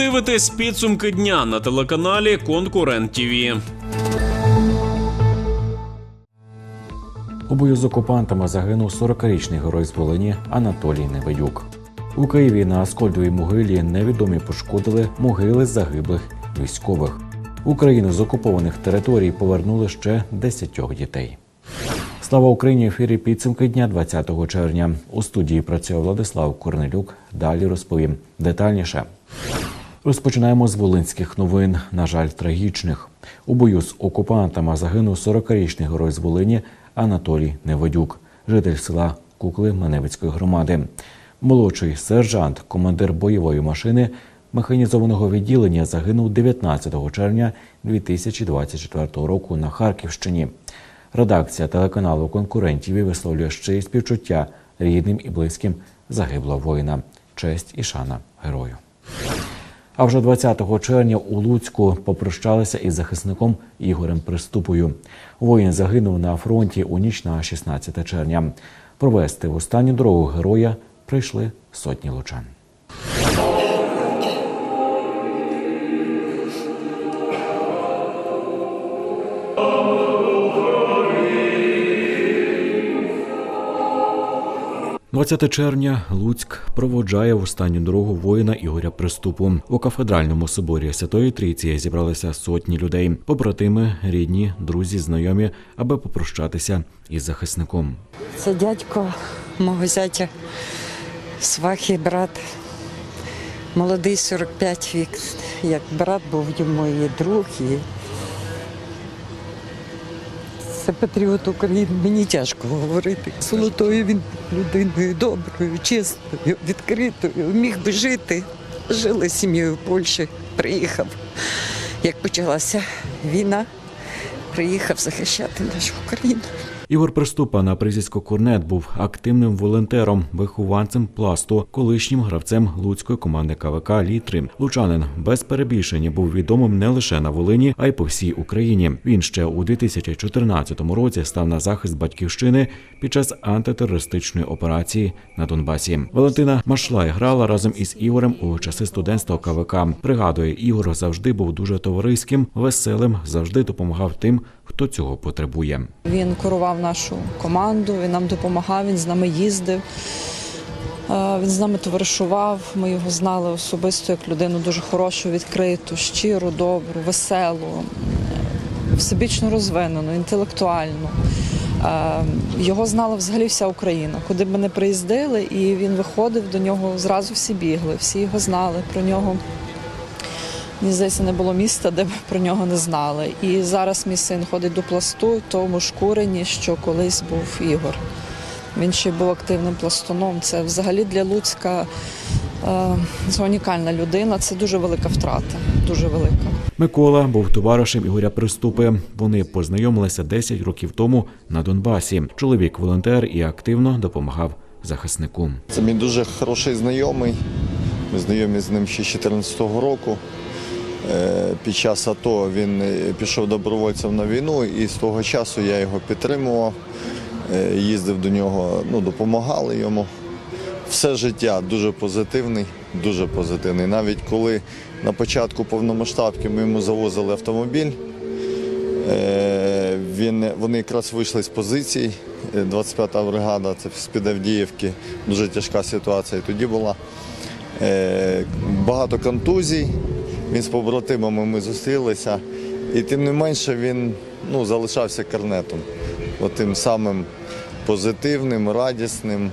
дивитесь підсумки дня на телеканалі Конкурент ТІВІ. У бою з окупантами загинув 40-річний герой з Волині Анатолій Неведюк. У Києві на Аскольдовій могилі невідомі пошкодили могили загиблих військових. Україну з окупованих територій повернули ще 10 дітей. Слава Україні! Ефірі підсумки дня 20 червня. У студії працює Владислав Корнелюк. Далі розповім детальніше. Розпочинаємо з волинських новин. На жаль, трагічних. У бою з окупантами загинув 40-річний герой з Волині Анатолій Неводюк, житель села Кукли Маневицької громади. Молодший сержант, командир бойової машини механізованого відділення загинув 19 червня 2024 року на Харківщині. Редакція телеканалу конкурентів висловлює щирі співчуття рідним і близьким загиблого воїна. Честь і шана герою. А вже 20 червня у Луцьку попрощалися із захисником Ігорем Приступою. Воїн загинув на фронті у ніч на 16 червня. Провести в останню дорогу героя прийшли сотні лучан. – 20 червня Луцьк проводжає в останню дорогу воїна Ігоря Приступу. У кафедральному соборі Святої Трійці зібралися сотні людей, побратими, рідні, друзі, знайомі, аби попрощатися із захисником. Це дядько мого зятя, свахи, брат. Молодий 45 вік. Як брат був йому і друг. І... Це патріот України. Мені тяжко говорити. Золотою він людиною доброю, чесною, відкритою. Міг би жити. Жили з сім'єю в Польщі, приїхав. Як почалася війна, приїхав захищати нашу Україну. Ігор Приступа на прізвисько Корнет був активним волонтером, вихованцем пласту, колишнім гравцем луцької команди КВК Літри. Лучанин без перебільшення був відомим не лише на Волині, а й по всій Україні. Він ще у 2014 році став на захист батьківщини під час антитерористичної операції на Донбасі. Валентина Машлай грала разом із Ігорем у часи студентства КВК. Пригадує, Ігор завжди був дуже товариським, веселим, завжди допомагав тим, хто цього потребує. Він керував нашу команду, він нам допомагав, він з нами їздив. Е, Він з нами товаришував. Ми його знали особисто як людину дуже хорошу, відкриту, щиру, добру, веселу, всебічно розвинену, інтелектуальну. Е, Його знала взагалі вся Україна. Куди б ми не приїздили, і він виходив до нього, зразу всі бігли, всі його знали про нього. Мені здається, не було міста, де б про нього не знали. І зараз мій син ходить до пласту, в тому ж курені, що колись був Ігор. Він ще був активним пластуном. Це взагалі для Луцька е, це унікальна людина. Це дуже велика втрата. Дуже велика. Микола був товаришем Ігоря Приступи. Вони познайомилися 10 років тому на Донбасі. Чоловік волонтер і активно допомагав захиснику. Це мій дуже хороший знайомий. Ми знайомі з ним ще з 2014 року. Е, Під час АТО він е, пішов добровольцем на війну, і з того часу я його підтримував, е, їздив до нього, ну, допомагали йому. Все життя дуже позитивний, дуже позитивний. Навіть коли на початку повномасштабки ми йому завозили автомобіль, Він, вони якраз вийшли з позицій. е, 25-та бригада, це з-під Авдіївки. Дуже тяжка ситуація тоді була. Багато контузій. Він з побратимами ми зустрілися. І тим не менше він ну, залишався карнетом. От тим самим позитивним, радісним.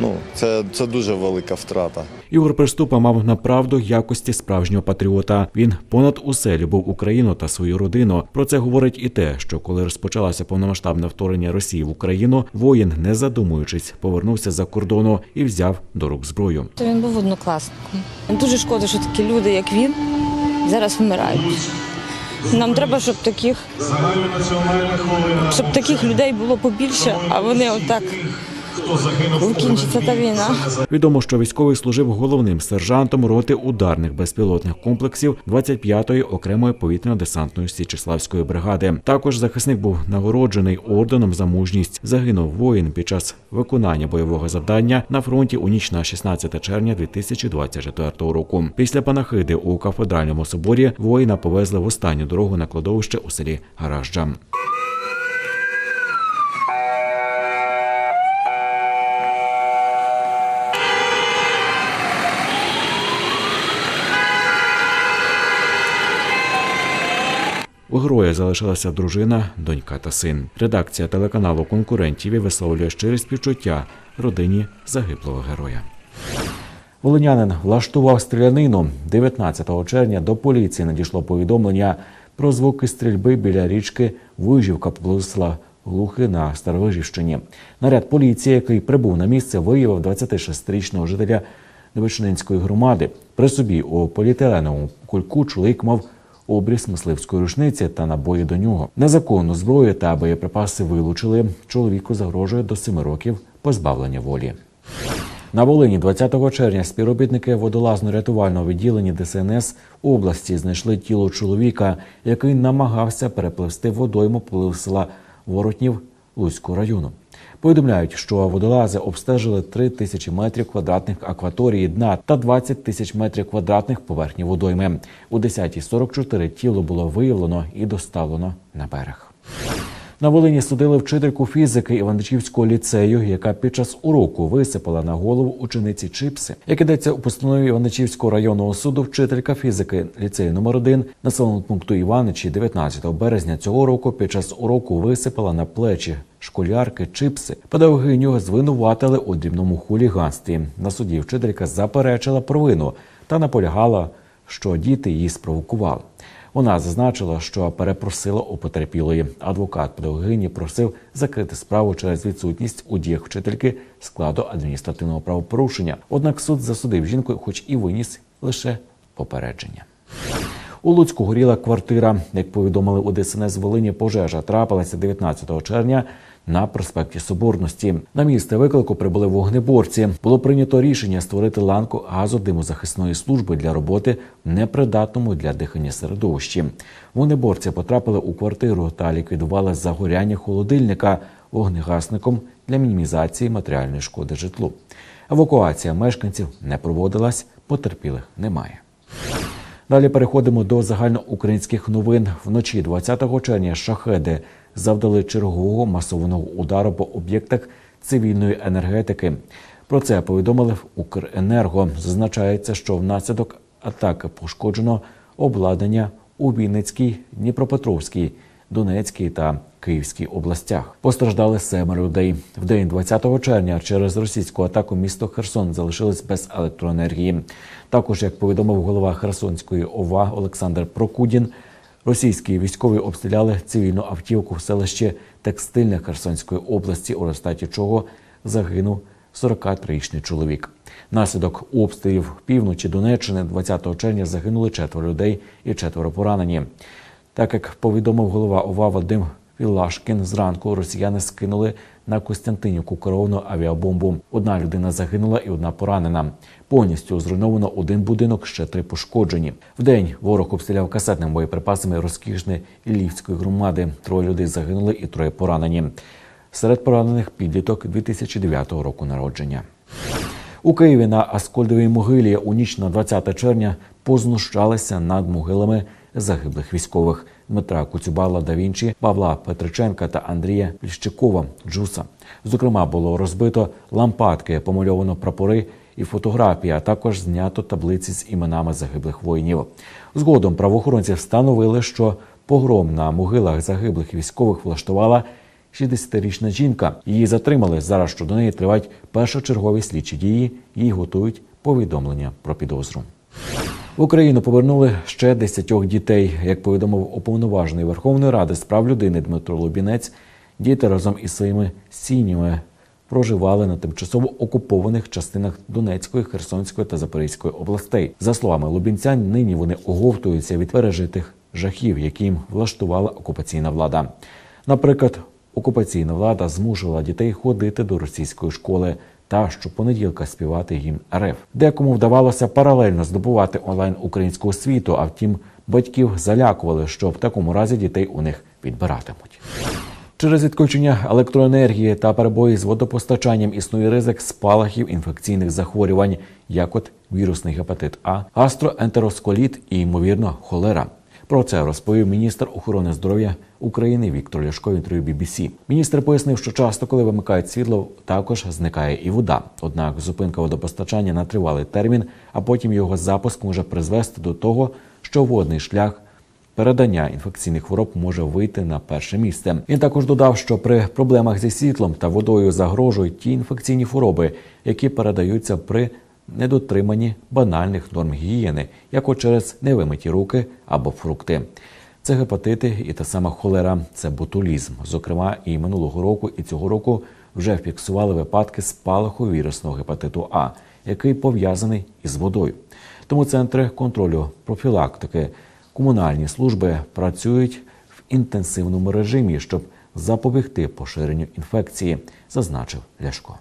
Ну, це, це дуже велика втрата. Ігор Приступа мав направду якості справжнього патріота. Він понад усе любив Україну та свою родину. Про це говорить і те, що коли розпочалося повномасштабне вторгнення Росії в Україну, воїн, не задумуючись, повернувся за кордону і взяв до рук зброю. То він був однокласником. Дуже шкода, що такі люди, як він, зараз вмирають. Нам треба, щоб таких, щоб таких людей було побільше, а вони отак коли кінчиться та війна. Відомо, що військовий служив головним сержантом роти ударних безпілотних комплексів 25-ї окремої повітряно-десантної Січеславської бригади. Також захисник був нагороджений орденом за мужність. Загинув воїн під час виконання бойового завдання на фронті у ніч на 16 червня 2024 року. Після панахиди у кафедральному соборі воїна повезли в останню дорогу на кладовище у селі Гаражджа. У героя залишилася дружина, донька та син. Редакція телеканалу конкурентів висловлює щирі співчуття родині загиблого героя. Волинянин влаштував стрілянину 19 червня. До поліції надійшло повідомлення про звуки стрільби біля річки Вижівка поблизу села Глухи на Старовижівщині. Наряд поліції, який прибув на місце, виявив 26-річного жителя Невичнинської громади. При собі у поліетиленовому кульку чоловік мав обріз мисливської рушниці та набої до нього. Незаконну зброю та боєприпаси вилучили. Чоловіку загрожує до 7 років позбавлення волі. На Волині 20 червня співробітники водолазно-рятувального відділення ДСНС області знайшли тіло чоловіка, який намагався перепливсти водойму поблизу села Воротнів Луцького району. Повідомляють, що водолази обстежили 3 тисячі метрів квадратних акваторії дна та 20 тисяч метрів квадратних поверхні водойми. У 10.44 тіло було виявлено і доставлено на берег. На Волині судили вчительку фізики Іваничівського ліцею, яка під час уроку висипала на голову учениці чипси. Як ідеться у постанові Іваничівського районного суду, вчителька фізики ліцею номер 1 населеного пункту Іваничі 19 березня цього року під час уроку висипала на плечі школярки чипси. Педагогиню звинуватили у дрібному хуліганстві. На суді вчителька заперечила провину та наполягала, що діти її спровокували. Вона зазначила, що перепросила у потерпілої. Адвокат педагогині просив закрити справу через відсутність у діях вчительки складу адміністративного правопорушення. Однак суд засудив жінку, хоч і виніс лише попередження. У Луцьку горіла квартира. Як повідомили у ДСНС Волині, пожежа трапилася 19 червня на проспекті Соборності. На місце виклику прибули вогнеборці. Було прийнято рішення створити ланку газодимозахисної служби для роботи непридатному для дихання середовищі. Вогнеборці потрапили у квартиру та ліквідували загоряння холодильника вогнегасником для мінімізації матеріальної шкоди житлу. Евакуація мешканців не проводилась, потерпілих немає. Далі переходимо до загальноукраїнських новин. Вночі 20 червня шахеди завдали чергового масованого удару по об'єктах цивільної енергетики. Про це повідомили в Укренерго. Зазначається, що внаслідок атаки пошкоджено обладнання у Вінницькій, Дніпропетровській, Донецькій та Київській областях. Постраждали семеро людей. В день 20 червня через російську атаку місто Херсон залишилось без електроенергії. Також, як повідомив голова Херсонської ОВА Олександр Прокудін, російські військові обстріляли цивільну автівку в селищі Текстильне Херсонської області, у результаті чого загинув 43-річний чоловік. Наслідок обстрілів півночі Донеччини 20 червня загинули четверо людей і четверо поранені. Так як повідомив голова ОВА Вадим Вілашкін, зранку росіяни скинули на Костянтинівку керовану авіабомбу. Одна людина загинула і одна поранена. Повністю зруйновано один будинок, ще три пошкоджені. Вдень ворог обстріляв касетними боєприпасами розкішне Іллівської громади. Троє людей загинули і троє поранені. Серед поранених підліток 2009 року народження. У Києві на Аскольдовій могилі у ніч на 20 червня познущалися над могилами загиблих військових Дмитра Куцюбала да Вінчі, Павла Петриченка та Андрія Пліщикова Джуса. Зокрема, було розбито лампадки, помальовано прапори і фотографії, а також знято таблиці з іменами загиблих воїнів. Згодом правоохоронці встановили, що погром на могилах загиблих військових влаштувала 60-річна жінка. Її затримали. Зараз щодо неї тривають першочергові слідчі дії. Їй готують повідомлення про підозру. В Україну повернули ще десятьох дітей. Як повідомив уповноважений Верховної Ради з прав людини Дмитро Лубінець, діти разом із своїми сім'ями проживали на тимчасово окупованих частинах Донецької, Херсонської та Запорізької областей. За словами Лубінця, нині вони оговтуються від пережитих жахів, які їм влаштувала окупаційна влада. Наприклад, окупаційна влада змушувала дітей ходити до російської школи та щопонеділка співати гімн РФ. Декому вдавалося паралельно здобувати онлайн українську освіту, а втім, батьків залякували, що в такому разі дітей у них відбиратимуть. Через відключення електроенергії та перебої з водопостачанням існує ризик спалахів інфекційних захворювань, як от вірусний гепатит А, гастроентеросколіт і, ймовірно, холера. Про це розповів міністр охорони здоров'я України Віктор Ляшко в інтерв'ю BBC. Міністр пояснив, що часто, коли вимикають світло, також зникає і вода. Однак зупинка водопостачання на тривалий термін, а потім його запуск може призвести до того, що водний шлях передання інфекційних хвороб може вийти на перше місце. Він також додав, що при проблемах зі світлом та водою загрожують ті інфекційні хвороби, які передаються при недотриманні банальних норм гігієни, як через невимиті руки або фрукти. Це гепатити і та сама холера, це ботулізм. Зокрема, і минулого року, і цього року вже фіксували випадки спалаху вірусного гепатиту А, який пов'язаний із водою. Тому центри контролю профілактики комунальні служби працюють в інтенсивному режимі, щоб запобігти поширенню інфекції, зазначив Ляшко.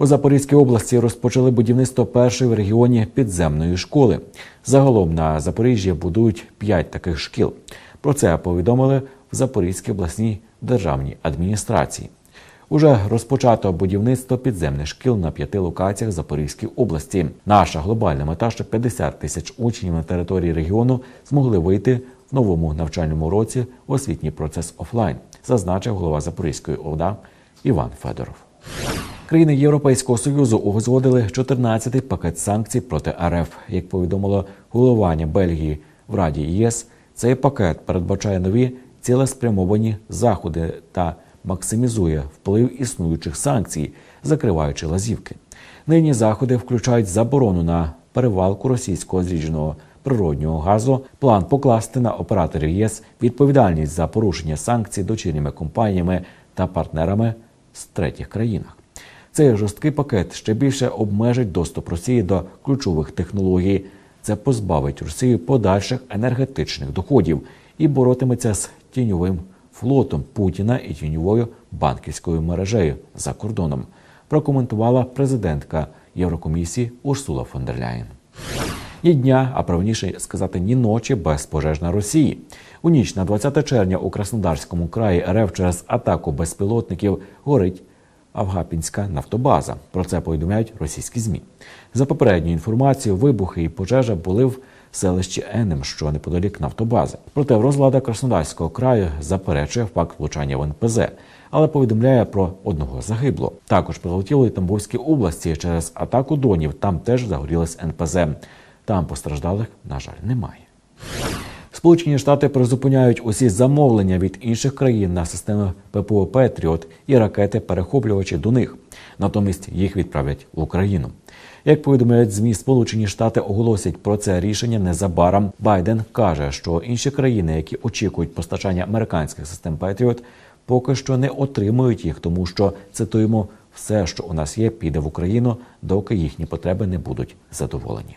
У Запорізькій області розпочали будівництво першої в регіоні підземної школи. Загалом на Запоріжжі будують п'ять таких шкіл. Про це повідомили в Запорізькій обласній державній адміністрації. Уже розпочато будівництво підземних шкіл на п'яти локаціях Запорізької області. Наша глобальна мета, що 50 тисяч учнів на території регіону змогли вийти в новому навчальному році в освітній процес офлайн, зазначив голова Запорізької ОДА Іван Федоров. Країни Європейського союзу узгодили 14-й пакет санкцій проти РФ. Як повідомило головування Бельгії в Раді ЄС, цей пакет передбачає нові цілеспрямовані заходи та максимізує вплив існуючих санкцій, закриваючи лазівки. Нині заходи включають заборону на перевалку російського зрідженого природнього газу, план покласти на операторів ЄС відповідальність за порушення санкцій дочірніми компаніями та партнерами з третіх країнах. Цей жорсткий пакет ще більше обмежить доступ Росії до ключових технологій. Це позбавить Росію подальших енергетичних доходів і боротиметься з тіньовим флотом Путіна і тіньовою банківською мережею за кордоном. Прокоментувала президентка Єврокомісії Урсула фон дер Ляєн. Ні дня, а правніше сказати, ні ночі без пожеж на Росії. У ніч на 20 червня у Краснодарському краї РФ через атаку безпілотників горить Авгапінська нафтобаза. Про це повідомляють російські змі. За попередньою інформацією, вибухи і пожежа були в селищі Енем, що неподалік нафтобази. Проте розлада Краснодарського краю заперечує факт влучання в НПЗ, але повідомляє про одного загиблого. Також прилетіло і Тамбовській області через атаку дронів. Там теж загорілось НПЗ. Там постраждалих, на жаль, немає. Сполучені Штати призупиняють усі замовлення від інших країн на системи ППО Петріот і ракети-перехоплювачі до них. Натомість їх відправлять в Україну. Як повідомляють змі, Сполучені Штати оголосять про це рішення незабаром. Байден каже, що інші країни, які очікують постачання американських систем Петріот, поки що не отримують їх, тому що цитуємо все, що у нас є, піде в Україну, доки їхні потреби не будуть задоволені.